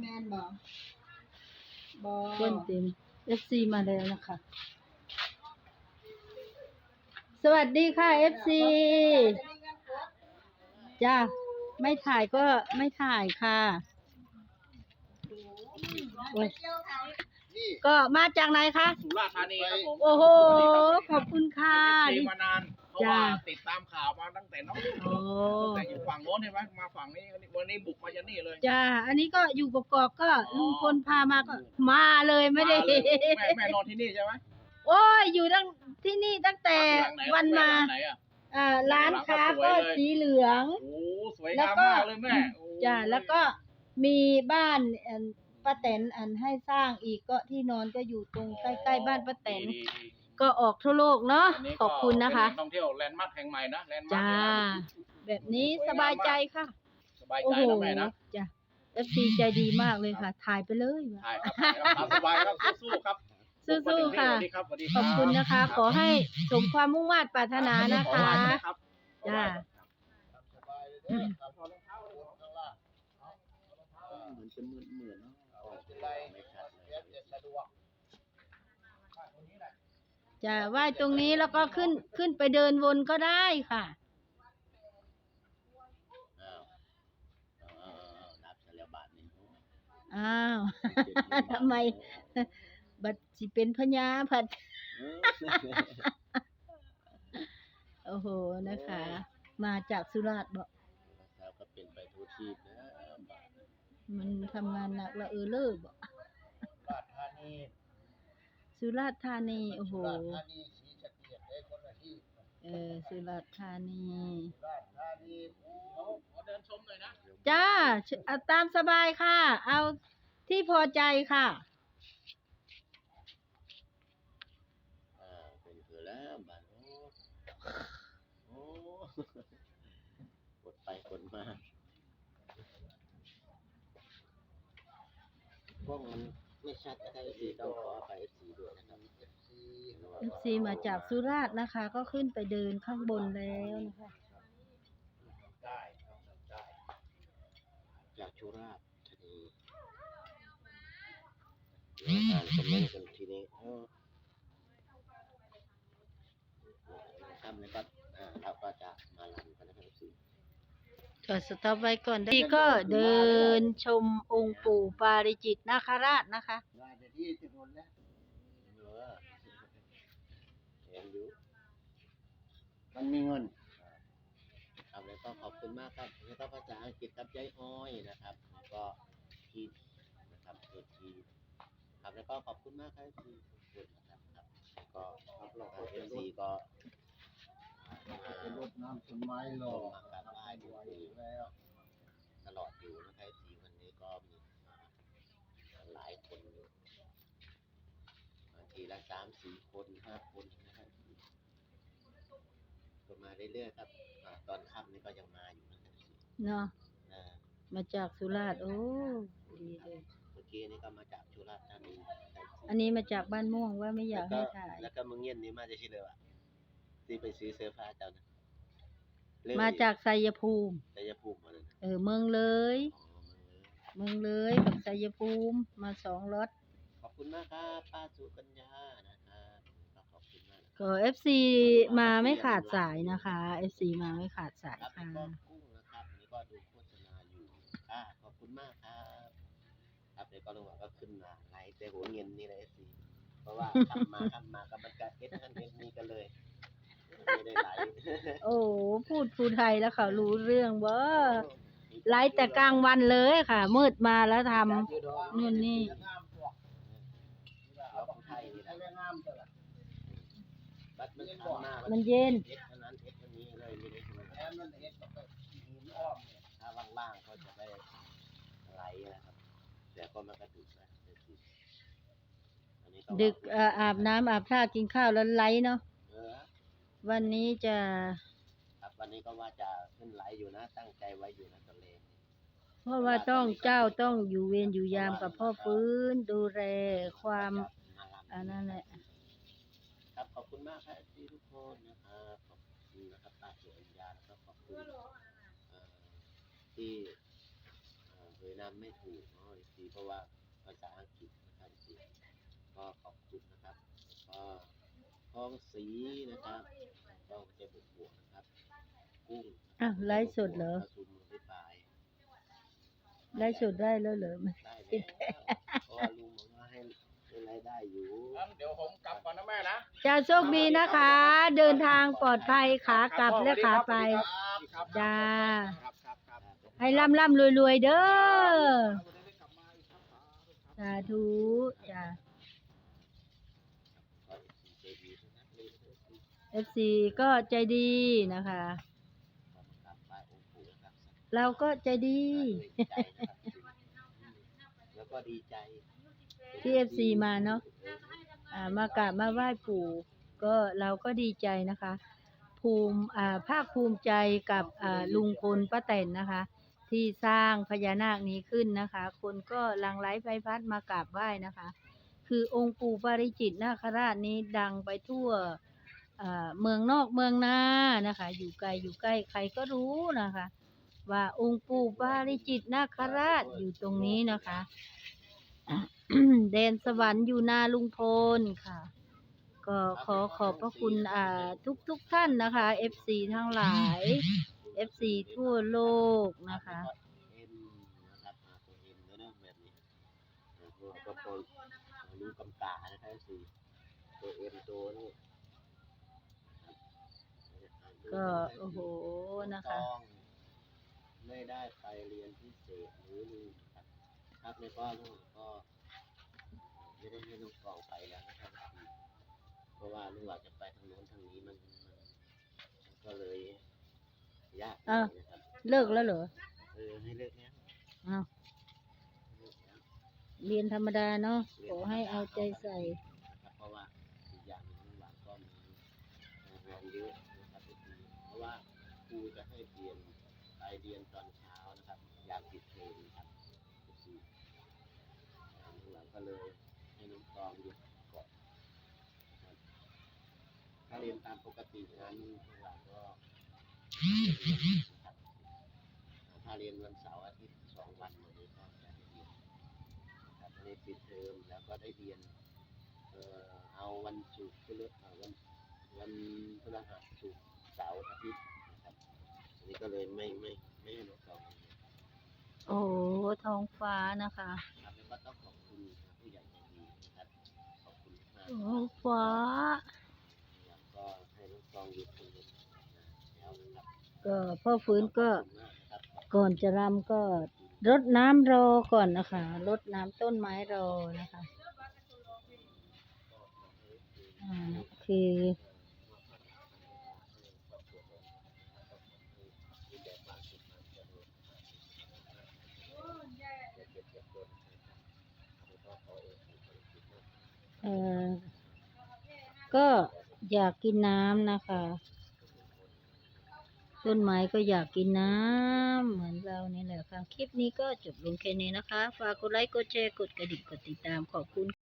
แม่นบ่บ่คนเต็ม FC มาแล้วนะคะ สวัสดีค่ะ FC จ้าไม่ถ่ายก็ไม่ถ่ายค่ะโอ้ยก็มาจากไหนคะ สุราษฎร์ธานีครับผมโอ้โห ขอบคุณค่ะติดนี่มานานเพ ราะจ้าว่าติดตามข่าวมาตั้งแต่น้องโอ้แต่อยู่ฝั่งโน้นใช่ไหมมาฝั่งนี้วันนี้บุกมาจะนี่เลยจ้าอันนี้ก็อยู่กอกๆก็ลุงพลพามาก็มาเลยไม่ได้าเลยแม่แม่นอนที่นี่ใช่ไหมโอ้ยอยู่ตั้งที่นี่ตั้งแต่หลังไหวันมาหลังไหนอะอ่าร้านค้าก็สีเหลือง โอ้สวยแล้งาวมก็มากเลยแม่โอ้จ้าแล้วก็มีบ้านอันป้าแตนอันให้สร้างอีกก็ที่นอนก็อยู่ตรงใกล้ๆบ้านป้าแตน ดีดีดี ก็ออกทั่วโลกเนาะอันนี้ก็ขอบคุณนะคะ เป็นแหล่งท่องเที่ยวแลนด์มาร์คแห่งใหม่นะแลนด์มาร์คจ้า แบบนี้สบายใจค่ะสบายโอ้ใจโหนะแม่นะจ้ะเอฟซีใจดีมากเลยค่ะ ถ่ายไปเลยว่ะ ใช่ครับถ่ายครับตามสบายครับสู้ๆครับสู้ๆค่ะ สวัสดีครับสวัสดีขอบคุณนะคะ ขอให้สมความมุ่งมั่นปรารถนานะคะครับจ้า เหมือนจะมืดเหมือนเนาะไม่ชัดเลย จะไหว้ตรงนี้แล้วก็ขึ้นขึ้นไปเดินวนก็ได้ค่ะ อ้าวเอาๆๆนับเสร็จแล้วบาทหนึงอ้าว ทำไม บัดสิเป็นพญาผัด เออโอ้โหนะคะ มาจากสุราษฎร์บอกเราก็เป็นไปทุกทีพนะบาทมันทำงานหนักละเออเลิกบอกราชธานี สุราษฎร์ธานี โอ้โหราชธานีศรีสะเกษได้คนละที่เออ สุราษฎร์ธานีราชธานีขอเดินชมหน่อยนะจ้าเอาตามสบายค่ะ เอาที่พอใจค่ะ อ่าเป็นคือแล้วบาทโอ้โอ้กดไปกดมาพวกมัน ไม่ชัดนะครับสีต้องขอไปสีด้วยนะครับ FC มาจากสุราษฎร์นะคะ ก็ขึ้นไปเดินข้างบนแล้วนะคะ ได้ครับได้จากสุราษฎร์ธานีเดี๋ยวอ่านคอมเมนต์กันทีนี้เออทำเลยครับอ่าเราก็จะมาลันกันนะครับสิ ก็สต็อปไว้ก่อนที่ก็เดินชมองค์ปู่ปาริจิตนาคราชนะคะว่าจะที่จะโดนแล้วเออเห็นอยู่มันมีเงินครับแล้วก็ขอบคุณมากครับแล้วก็ภาษาอังกฤษครับยายอ้อยนะครับแล้วก็ทีนะครับตัวทีครับแล้วก็ขอบคุณมากครับทีทุกคนนะครับครับแล้วก็ครับเราเอฟซีก็ เป็นรดน้ำต้นไม้หลล่องมากราบไหว้ดูไว้ดีแล้วตลอดอยู่นะครับสีวันนี้ก็มีหลายคนอยู่บางทีละสามสี่คนห้าคนนะครับก็มาเรื่อยๆครับอ่าตอนค่ำนี่ก็ยังมาอยู่นะครับเนาะอ่า มาจากสุราษฎร์โอ้ดีเลยเมื่อกี้นี่ก็มาจากสุราษฎร์ธานีนะครับอันนี้มาจากบ้านม่วงว่าไม่อยากให้ถ่ายแล้วก็มึงเงียนนี่มาจากที่เลยวะ ที่ไปซื้อเสื้อผ้าเจ้านะเริ่มาจากไซยภูมิ ชัยภูมิมาเลยนะเออเมืองเลย อ๋อมึงเลยเมืองเลยกับไซยภูมิมาสองรถขอบคุณมากครับป้าสุกัญญานะครับก็ขอบคุณมากนะครับก็เอฟซีมาไม่ขาดสายนะคะเอฟซีมาไม่ขาดสายครับค่ะแล้วก็กุ้งนะครับนี่ก็ดูโฆษณาอยู่อ่าขอบคุณมากครับครับเดี๋ยวก็ลงมาก็ขึ้นมาไลฟ์แต่หัวเงินนี่เลยสิเพราะว่าทำมาทำมากับมันก็เอ็ดนั่นเอ็ดนี่กันเลย ไม่ได้ไลฟ์โอ้พูดภูไทยแล้วเขารู้เรื่องว่าไลฟ์แต่กลางวันเลยค่ะ มืดมาแล้วทำนู่นนี่เราของไทยนี่นะเรื่องงามตัวละบัดมันทำมามันเย็น เอ็ดอันนั้นเอ็ดอันนี้เลยไม่ได้ทำแอนมันเอ็ดกับหินอ้อมเนี่ยถ้าว่างๆก็จะได้ไลฟ์นะครับแต่ก็มันก็ดึกนะเดี๋ยวสิอันนี้ดึกเอ่ออาบน้ำอาบท่ากินข้าวแล้วไลฟ์เนาะเออ วันนี้จะครับวันนี้ก็ว่าจะขึ้นไลฟ์อยู่นะ ตั้งใจไว้อยู่นะตอนเลงเพราะว่าต้องเจ้าต้องอยู่เวรอยู่ยามกับพ่อฟื้นดูแลความมาลำอันนั้นแหละครับขอบคุณมากครับที่ทุกคนนะครับขอบคุณนะครับป้าสุริยาแล้วก็ขอบคุณเอ่อที่เอ่อเอ่ยนามไม่ถูกเนาะที่เพราะว่าภาษาอังกฤษนะครับสิก็ขอบคุณนะครับก็ ทองสีนะครับก็จะบวกบวกนะครับ กุ้งอ้าวไลฟ์สดเหรอประชุมไม่ปลายไลฟ์สดได้แล้วเหรอได้แล้วเพราะว่าลุงบอกว่าให้ให้รายได้อยู่ งั้นเดี๋ยวผมกลับก่อนนะแม่นะจ้าโชคดีนะคะ เดินทางปลอดภัยขากลับและขาไป ครับจ้า ครับครับครับให้ร่ำร่ำรวยรวยๆเด้อวันนี้ได้กลับมาอีกครับครับสาธุจ้า ก็ใจดีนะครับเลย นะครับเอฟซีก็ใจดีนะคะขอบคุณครับไหว้องค์ปู่นะครับเราก็ใจดีด้วยใจนะครับแล้วก็ดีใจที่ FC มาเนอะอ่ามากราบมาไหว้ปู่ ก็เราก็ดีใจนะคะ ภูมิอ่าภาคภูมิใจกับอ่าลุงพลป้าแตนนะคะ ที่สร้างพญานาคนี้ขึ้นนะคะ คนก็หลังไหลไปพัดมากราบไหว้นะคะ คือองค์ปู่ปาริจิตนาคราชนี้ดังไปทั่วอ่า เมืองนอกเมืองนานะคะ อยู่ไกลอยู่ใกล้ใครก็รู้นะคะ ว่าองค์ปู่ปาริจิตนาคราชอยู่ตรงนี้นะคะแดนสวรรค์อยู่นาลุงพลค่ะ ก็ขอขอบพระคุณอ่าทุกทุกท่านนะคะ FC ทั้งหลาย FC ทั่วโลกนะคะเอ็มนะครับหาตัวเอ็มแล้วนะแบบนี้แล้วก็พอรู้กำกานะครับสี่ตัวเอ็มตัวนี้ ก็โอ้โหนะคะ ต้องไม่ได้ไปเรียนพิเศษหรือลืมครับครับแล้วก็ลูกก็ไม่ได้ให้ลูกกองไปแล้วนะครับเพราะว่าลูกอาจจะไปทางโน้นทางนี้มันมันมันก็เลยยากอ้าวนะครับเลิกแล้วเหรอเออให้เลิกแล้วอ้าวเลิกแล้ว เรียนธรรมดาเนาะขอให้เอาใจใส่ เพราะว่าอีกอย่างหนึ่งกหลานก็มีงานเยอะ ครูจะให้เรียนไปเรียนตอนเช้านะครับ อยากปิดเทอมครับทุกทีลูกหลานก็เลยให้น้องตองหยุดก่อนนะถ้าเรียนตามปกตินั้นหลานก็ถ้าเรียนวันเสาร์อาทิตย์สองวันวันนี้ก็จะได้เรียนครับได้ปิดเทอมแล้วก็ได้เรียนเอ่อเอาวันศุกร์ก็เลือกเอาวันวันพฤหัสศุกร์เสาร์อาทิตย์ นะครับอันนี้ก็เลยไม่ไม่ไม่ให้น้องสองเรียนโอ้โหท้องฟ้านะคะครับแล้วก็ต้องขอบคุณผู้ใหญ่ใจดีนะครับขอบคุณมากท้องฟ้าแล้วก็ให้น้องตองหยุดเรียนแล้วนะครับก็พ่อฟื้นก็ขอบคุณมากนะครับก่อนจะรำก็รดน้ำรอก่อนนะคะรดน้ำต้นไม้รอนะคะอ่าคือ ออก็อยากกินน้ำนะคะ ต้นไม้ก็อยากกินน้ำเหมือนเรานี่แหละค่ะ คลิปนี้ก็จบลงแค่นี้นะคะ ฝากกดไลค์ กดแชร์ กดกระดิ่ง กดติดตามขอบคุณ